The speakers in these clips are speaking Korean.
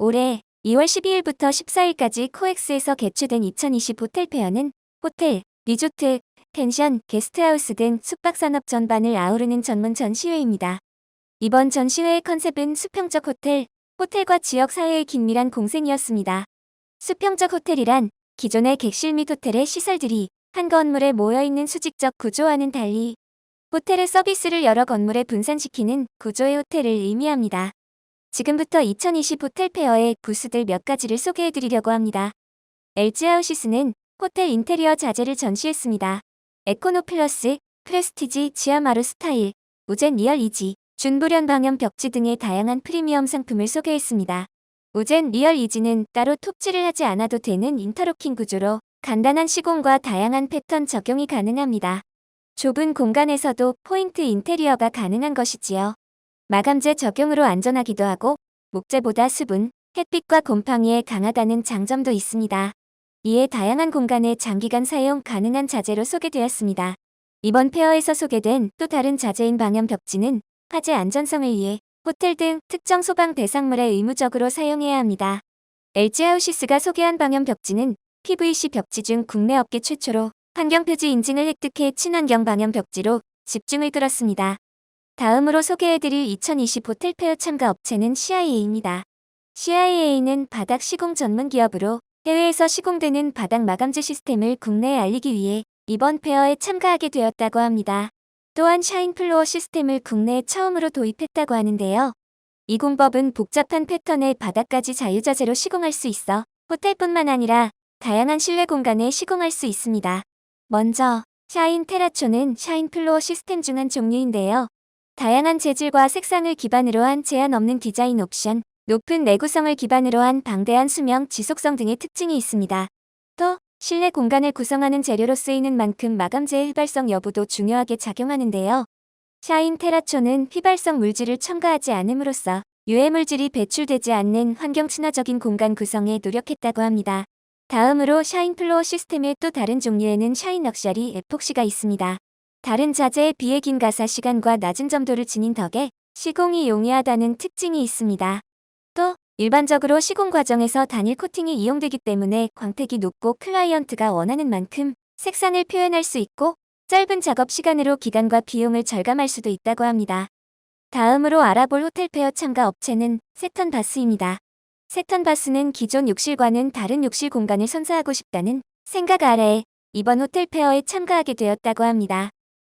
올해 2월 12일부터 14일까지 코엑스에서 개최된 2020 호텔 페어는 호텔, 리조트, 펜션, 게스트하우스 등 숙박산업 전반을 아우르는 전문 전시회입니다. 이번 전시회의 컨셉은 수평적 호텔, 호텔과 지역 사회의 긴밀한 공생이었습니다. 수평적 호텔이란 기존의 객실 및 호텔의 시설들이 한 건물에 모여있는 수직적 구조와는 달리 호텔의 서비스를 여러 건물에 분산시키는 구조의 호텔을 의미합니다. 지금부터 2020 호텔 페어의 부스들 몇 가지를 소개해드리려고 합니다. LG하우시스는 호텔 인테리어 자재를 전시했습니다. 에코노 플러스, 프레스티지, 지하마루 스타일, 우젠 리얼 이지, 준불연 방염 벽지 등의 다양한 프리미엄 상품을 소개했습니다. 우젠 리얼 이지는 따로 톱질을 하지 않아도 되는 인터로킹 구조로 간단한 시공과 다양한 패턴 적용이 가능합니다. 좁은 공간에서도 포인트 인테리어가 가능한 것이지요. 마감재 적용으로 안전하기도 하고 목재보다 수분, 햇빛과 곰팡이에 강하다는 장점도 있습니다. 이에 다양한 공간에 장기간 사용 가능한 자재로 소개되었습니다. 이번 페어에서 소개된 또 다른 자재인 방염 벽지는 화재 안전성을 위해 호텔 등 특정 소방 대상물에 의무적으로 사용해야 합니다. LG하우시스가 소개한 방염 벽지는 PVC 벽지 중 국내 업계 최초로 환경표지 인증을 획득해 친환경 방염 벽지로 집중을 끌었습니다. 다음으로 소개해드릴 2020 호텔 페어 참가 업체는 CIA입니다. CIA는 바닥 시공 전문 기업으로 해외에서 시공되는 바닥 마감재 시스템을 국내에 알리기 위해 이번 페어에 참가하게 되었다고 합니다. 또한 샤인플로어 시스템을 국내에 처음으로 도입했다고 하는데요. 이 공법은 복잡한 패턴의 바닥까지 자유자재로 시공할 수 있어 호텔뿐만 아니라 다양한 실내 공간에 시공할 수 있습니다. 먼저 샤인 테라초는 샤인 플로어 시스템 중 한 종류인데요. 다양한 재질과 색상을 기반으로 한 제한 없는 디자인 옵션, 높은 내구성을 기반으로 한 방대한 수명, 지속성 등의 특징이 있습니다. 또 실내 공간을 구성하는 재료로 쓰이는 만큼 마감재의 휘발성 여부도 중요하게 작용하는데요. 샤인 테라초는 휘발성 물질을 첨가하지 않음으로써 유해 물질이 배출되지 않는 환경 친화적인 공간 구성에 노력했다고 합니다. 다음으로 샤인 플로어 시스템의 또 다른 종류에는 샤인 럭셔리 에폭시가 있습니다. 다른 자재에 비해 긴 가사 시간과 낮은 점도를 지닌 덕에 시공이 용이하다는 특징이 있습니다. 또 일반적으로 시공 과정에서 단일 코팅이 이용되기 때문에 광택이 높고 클라이언트가 원하는 만큼 색상을 표현할 수 있고 짧은 작업 시간으로 기간과 비용을 절감할 수도 있다고 합니다. 다음으로 알아볼 호텔페어 참가 업체는 세턴 바스입니다. 세턴 바스는 기존 욕실과는 다른 욕실 공간을 선사하고 싶다는 생각 아래에 이번 호텔페어에 참가하게 되었다고 합니다.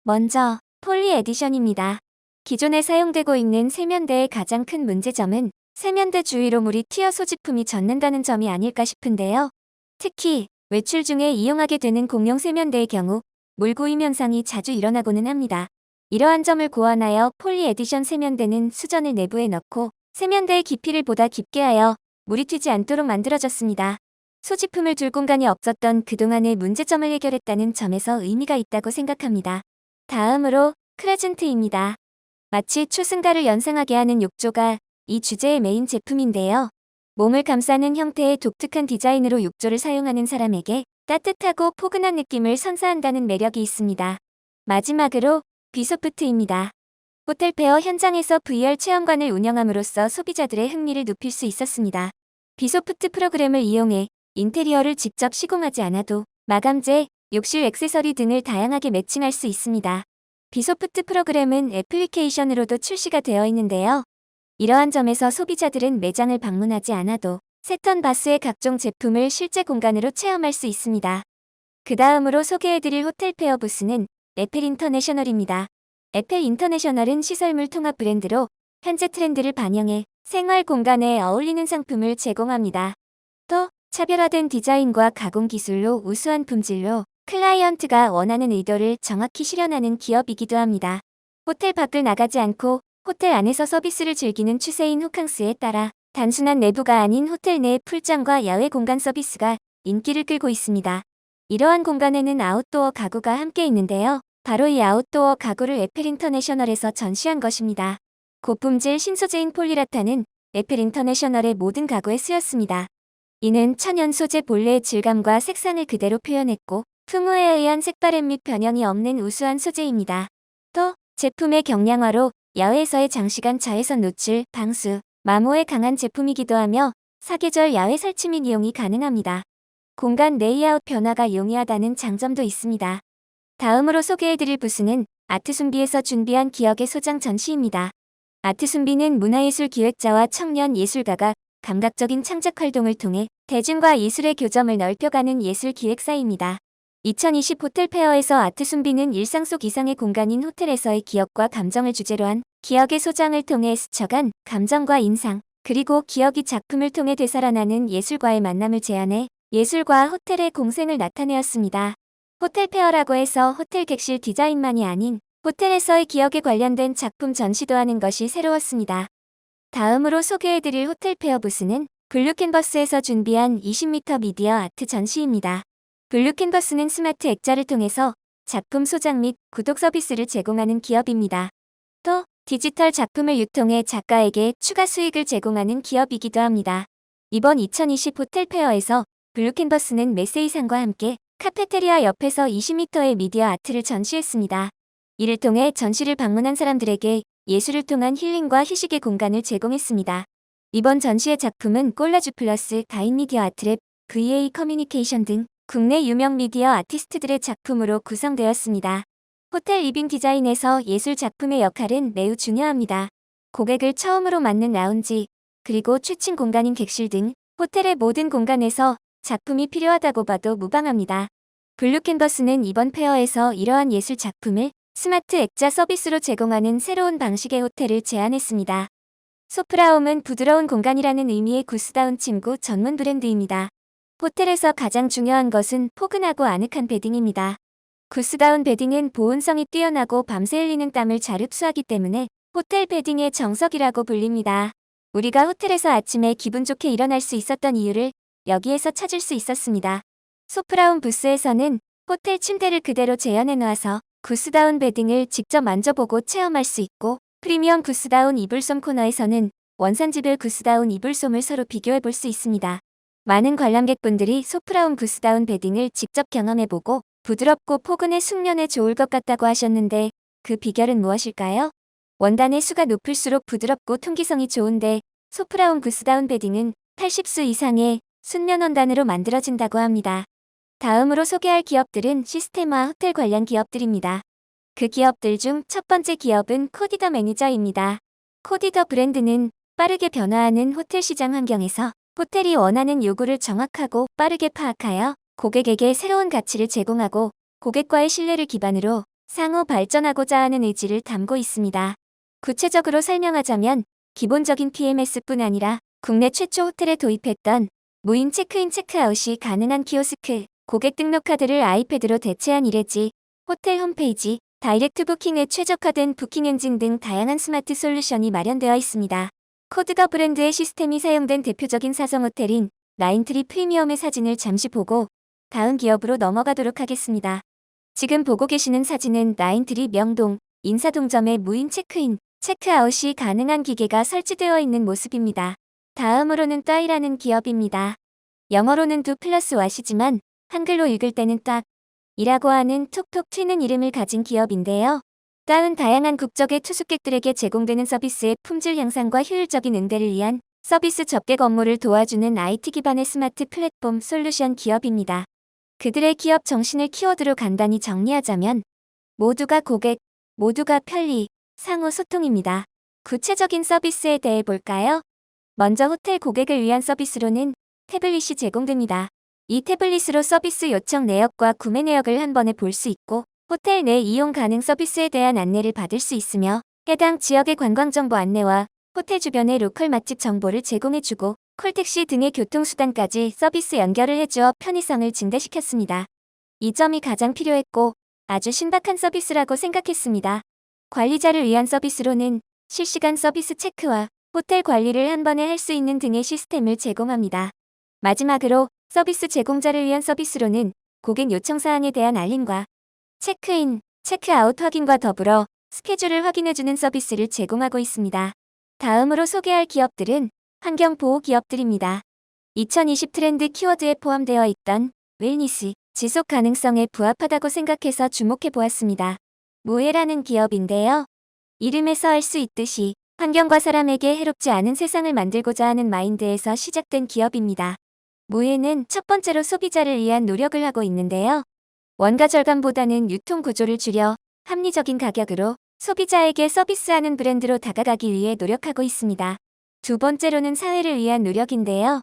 먼저 폴리 에디션입니다. 기존에 사용되고 있는 세면대의 가장 큰 문제점은 세면대 주위로 물이 튀어 소지품이 젖는다는 점이 아닐까 싶은데요. 특히 외출 중에 이용하게 되는 공용 세면대의 경우 물 고임 현상이 자주 일어나고는 합니다. 이러한 점을 고안하여 폴리 에디션 세면대는 수전을 내부에 넣고 세면대의 깊이를 보다 깊게 하여 물이 튀지 않도록 만들어졌습니다. 소지품을 둘 공간이 없었던 그동안의 문제점을 해결했다는 점에서 의미가 있다고 생각합니다. 다음으로 크레즌트입니다. 마치 초승달을 연상하게 하는 욕조가 이 주제의 메인 제품인데요. 몸을 감싸는 형태의 독특한 디자인으로 욕조를 사용하는 사람에게 따뜻하고 포근한 느낌을 선사한다는 매력이 있습니다. 마지막으로 비소프트입니다. 호텔 페어 현장에서 VR 체험관을 운영함으로써 소비자들의 흥미를 높일 수 있었습니다. 비소프트 프로그램을 이용해 인테리어를 직접 시공하지 않아도 마감재, 욕실 액세서리 등을 다양하게 매칭할 수 있습니다. 비소프트 프로그램은 애플리케이션으로도 출시가 되어 있는데요. 이러한 점에서 소비자들은 매장을 방문하지 않아도 세턴 바스의 각종 제품을 실제 공간으로 체험할 수 있습니다. 그 다음으로 소개해드릴 호텔 페어 부스는 에펠 인터내셔널입니다. 에펠 인터내셔널은 시설물 통합 브랜드로 현재 트렌드를 반영해 생활 공간에 어울리는 상품을 제공합니다. 또 차별화된 디자인과 가공 기술로 우수한 품질로 클라이언트가 원하는 의도를 정확히 실현하는 기업이기도 합니다. 호텔 밖을 나가지 않고 호텔 안에서 서비스를 즐기는 추세인 호캉스에 따라 단순한 내부가 아닌 호텔 내 풀장과 야외 공간 서비스가 인기를 끌고 있습니다. 이러한 공간에는 아웃도어 가구가 함께 있는데요. 바로 이 아웃도어 가구를 에펠 인터내셔널에서 전시한 것입니다. 고품질 신소재인 폴리라타는 에펠 인터내셔널의 모든 가구에 쓰였습니다. 이는 천연 소재 본래의 질감과 색상을 그대로 표현했고 풍우에 의한 색바램 및 변형이 없는 우수한 소재입니다. 또 제품의 경량화로 야외에서의 장시간 자외선 노출, 방수, 마모에 강한 제품이기도 하며 사계절 야외 설치 및 이용이 가능합니다. 공간 레이아웃 변화가 용이하다는 장점도 있습니다. 다음으로 소개해드릴 부스는 아트순비에서 준비한 기억의 소장 전시입니다. 아트순비는 문화예술 기획자와 청년 예술가가 감각적인 창작 활동을 통해 대중과 예술의 교점을 넓혀가는 예술 기획사입니다. 2020 호텔 페어에서 아트 순비는 일상 속 이상의 공간인 호텔에서의 기억과 감정을 주제로 한 기억의 소장을 통해 스쳐간 감정과 인상, 그리고 기억이 작품을 통해 되살아나는 예술과의 만남을 제안해 예술과 호텔의 공생을 나타내었습니다. 호텔 페어라고 해서 호텔 객실 디자인만이 아닌 호텔에서의 기억에 관련된 작품 전시도 하는 것이 새로웠습니다. 다음으로 소개해드릴 호텔 페어 부스는 블루 캔버스에서 준비한 20m 미디어 아트 전시입니다. 블루캔버스는 스마트 액자를 통해서 작품 소장 및 구독 서비스를 제공하는 기업입니다. 또 디지털 작품을 유통해 작가에게 추가 수익을 제공하는 기업이기도 합니다. 이번 2020 호텔 페어에서 블루캔버스는 메세이상과 함께 카페테리아 옆에서 20m의 미디어 아트를 전시했습니다. 이를 통해 전시를 방문한 사람들에게 예술을 통한 힐링과 휴식의 공간을 제공했습니다. 이번 전시의 작품은 콜라주 플러스 가인 미디어 아트랩, VA 커뮤니케이션 등 국내 유명 미디어 아티스트들의 작품으로 구성되었습니다. 호텔 리빙 디자인에서 예술 작품의 역할은 매우 중요합니다. 고객을 처음으로 맞는 라운지, 그리고 취침 공간인 객실 등 호텔의 모든 공간에서 작품이 필요하다고 봐도 무방합니다. 블루 캔버스는 이번 페어에서 이러한 예술 작품을 스마트 액자 서비스로 제공하는 새로운 방식의 호텔을 제안했습니다. 소프라홈은 부드러운 공간이라는 의미의 구스다운 침구 전문 브랜드입니다. 호텔에서 가장 중요한 것은 포근하고 아늑한 베딩입니다. 구스다운 베딩은 보온성이 뛰어나고 밤새 흘리는 땀을 잘 흡수하기 때문에 호텔 베딩의 정석이라고 불립니다. 우리가 호텔에서 아침에 기분 좋게 일어날 수 있었던 이유를 여기에서 찾을 수 있었습니다. 소프라운 부스에서는 호텔 침대를 그대로 재현해 놓아서 구스다운 베딩을 직접 만져보고 체험할 수 있고 프리미엄 구스다운 이불솜 코너에서는 원산지별 구스다운 이불솜을 서로 비교해 볼 수 있습니다. 많은 관람객분들이 소프라운 구스다운 베딩을 직접 경험해보고 부드럽고 포근해 숙면에 좋을 것 같다고 하셨는데 그 비결은 무엇일까요? 원단의 수가 높을수록 부드럽고 통기성이 좋은데 소프라운 구스다운 베딩은 80수 이상의 순면 원단으로 만들어진다고 합니다. 다음으로 소개할 기업들은 시스템화 호텔 관련 기업들입니다. 그 기업들 중 첫 번째 기업은 코디더 매니저입니다. 코디더 브랜드는 빠르게 변화하는 호텔 시장 환경에서 호텔이 원하는 요구를 정확하고 빠르게 파악하여 고객에게 새로운 가치를 제공하고 고객과의 신뢰를 기반으로 상호 발전하고자 하는 의지를 담고 있습니다. 구체적으로 설명하자면 기본적인 PMS뿐 아니라 국내 최초 호텔에 도입했던 무인 체크인 체크아웃이 가능한 키오스크, 고객 등록 카드를 아이패드로 대체한 이레지, 호텔 홈페이지, 다이렉트 부킹에 최적화된 부킹 엔진 등 다양한 스마트 솔루션이 마련되어 있습니다. 코드더 브랜드의 시스템이 사용된 대표적인 사성 호텔인 라인트리 프리미엄의 사진을 잠시 보고 다음 기업으로 넘어가도록 하겠습니다. 지금 보고 계시는 사진은 라인트리 명동 인사동점의 무인 체크인, 체크아웃이 가능한 기계가 설치되어 있는 모습입니다. 다음으로는 따이라는 기업입니다. 영어로는 두 플러스 와시지만 한글로 읽을 때는 딱 이라고 하는 톡톡 튀는 이름을 가진 기업인데요. 따은 다양한 국적의 투숙객들에게 제공되는 서비스의 품질 향상과 효율적인 응대를 위한 서비스 접객 업무를 도와주는 IT 기반의 스마트 플랫폼 솔루션 기업입니다. 그들의 기업 정신을 키워드로 간단히 정리하자면 모두가 고객, 모두가 편리, 상호 소통입니다. 구체적인 서비스에 대해 볼까요? 먼저 호텔 고객을 위한 서비스로는 태블릿이 제공됩니다. 이 태블릿으로 서비스 요청 내역과 구매 내역을 한 번에 볼 수 있고 호텔 내 이용 가능 서비스에 대한 안내를 받을 수 있으며 해당 지역의 관광정보 안내와 호텔 주변의 로컬 맛집 정보를 제공해주고 콜택시 등의 교통수단까지 서비스 연결을 해주어 편의성을 증대시켰습니다. 이 점이 가장 필요했고 아주 신박한 서비스라고 생각했습니다. 관리자를 위한 서비스로는 실시간 서비스 체크와 호텔 관리를 한 번에 할 수 있는 등의 시스템을 제공합니다. 마지막으로 서비스 제공자를 위한 서비스로는 고객 요청 사항에 대한 알림과 체크인, 체크아웃 확인과 더불어 스케줄을 확인해주는 서비스를 제공하고 있습니다. 다음으로 소개할 기업들은 환경보호 기업들입니다. 2020 트렌드 키워드에 포함되어 있던 웰니스, 지속 가능성에 부합하다고 생각해서 주목해 보았습니다. 모에라는 기업인데요. 이름에서 알 수 있듯이 환경과 사람에게 해롭지 않은 세상을 만들고자 하는 마인드에서 시작된 기업입니다. 무해는 첫 번째로 소비자를 위한 노력을 하고 있는데요. 원가 절감보다는 유통 구조를 줄여 합리적인 가격으로 소비자에게 서비스하는 브랜드로 다가가기 위해 노력하고 있습니다. 두 번째로는 사회를 위한 노력인데요.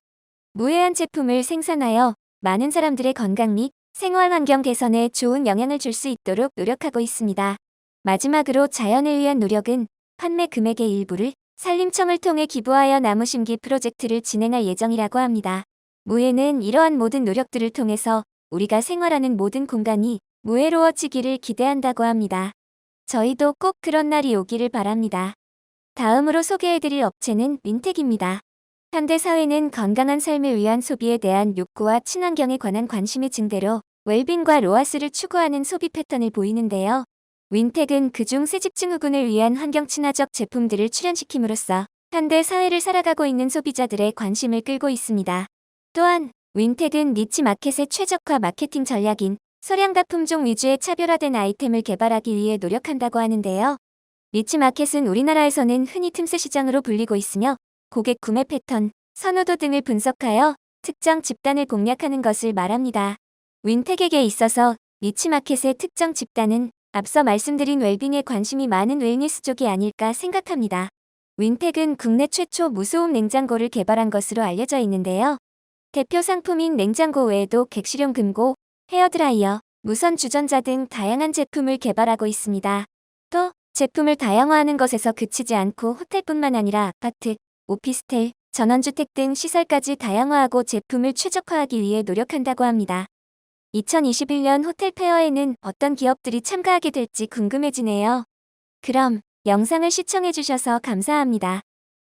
무해한 제품을 생산하여 많은 사람들의 건강 및 생활 환경 개선에 좋은 영향을 줄 수 있도록 노력하고 있습니다. 마지막으로 자연을 위한 노력은 판매 금액의 일부를 산림청을 통해 기부하여 나무 심기 프로젝트를 진행할 예정이라고 합니다. 무해는 이러한 모든 노력들을 통해서 우리가 생활하는 모든 공간이 무해로워지기를 기대한다고 합니다. 저희도 꼭 그런 날이 오기를 바랍니다. 다음으로 소개해드릴 업체는 윈텍입니다. 현대 사회는 건강한 삶을 위한 소비에 대한 욕구와 친환경에 관한 관심의 증대로 웰빙과 로아스를 추구하는 소비 패턴을 보이는데요. 윈텍은 그중 새집증 후군을 위한 환경 친화적 제품들을 출연시킴으로써 현대 사회를 살아가고 있는 소비자들의 관심을 끌고 있습니다. 또한 윈텍은 니치 마켓의 최적화 마케팅 전략인 소량과 품종 위주의 차별화된 아이템을 개발하기 위해 노력한다고 하는데요. 니치 마켓은 우리나라에서는 흔히 틈새 시장으로 불리고 있으며 고객 구매 패턴, 선호도 등을 분석하여 특정 집단을 공략하는 것을 말합니다. 윈텍에게 있어서 니치 마켓의 특정 집단은 앞서 말씀드린 웰빙에 관심이 많은 웰니스족이 아닐까 생각합니다. 윈텍은 국내 최초 무소음 냉장고를 개발한 것으로 알려져 있는데요. 대표 상품인 냉장고 외에도 객실용 금고, 헤어드라이어, 무선 주전자 등 다양한 제품을 개발하고 있습니다. 또 제품을 다양화하는 것에서 그치지 않고 호텔뿐만 아니라 아파트, 오피스텔, 전원주택 등 시설까지 다양화하고 제품을 최적화하기 위해 노력한다고 합니다. 2021년 호텔 페어에는 어떤 기업들이 참가하게 될지 궁금해지네요. 그럼 영상을 시청해주셔서 감사합니다.